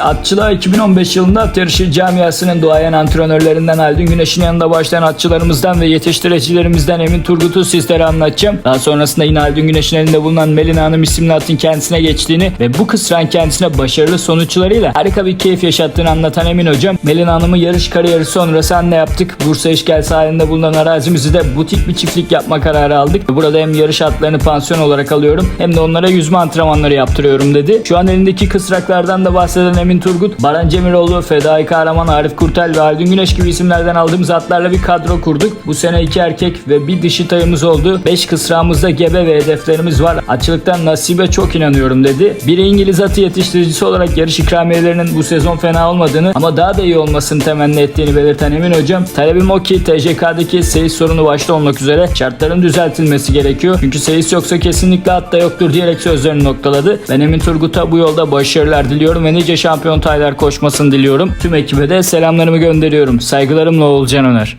Atçılığa 2015 yılında at yarışı camiasının duayen antrenörlerinden Haldun Güneş'in yanında başlayan atçılarımızdan ve yetiştiricilerimizden Emin Turgut'u sizlere anlatacağım. Daha sonrasında yine Haldun Güneş'in elinde bulunan Melina Hanım isimli atın kendisine geçtiğini ve bu kısran kendisine başarılı sonuçlarıyla harika bir keyif yaşattığını anlatan Emin Hocam, Melina Hanım'ın yarış kariyeri sonrası anne yaptık. Bursa İşgal sahilinde bulunan arazimizi de butik bir çiftlik yapma kararı aldık. Burada hem yarış atlarını pansiyon olarak alıyorum hem de onlara yüzme antrenmanları yaptırıyorum dedi. Şu an elindeki kısraklardan da bahseden Emin Turgut, Baran Cemiroğlu, Fedai Kahraman, Arif Kurtel ve Haldun Güneş gibi isimlerden aldığımız atlarla bir kadro kurduk. Bu sene iki erkek ve bir dişi tayımız oldu. 5 kısrağımızda gebe ve hedeflerimiz var. Açılıktan nasibe çok inanıyorum dedi. Bir İngiliz atı yetiştiricisi olarak yarış ikramiyelerinin bu sezon fena olmadığını ama daha da iyi olmasını temenni ettiğini belirten Emin Hocam, talebim o ki TCK'daki seyis sorunu başta olmak üzere şartların düzeltilmesi gerekiyor. Çünkü seyis yoksa kesinlikle at da yoktur diyerek sözlerini noktaladı. Ben Emin Turgut'a bu yolda başarılar diliyorum ve nice şampiyon taylar koşmasını diliyorum. Tüm ekibe de selamlarımı gönderiyorum. Saygılarımla Oğulcan Öner.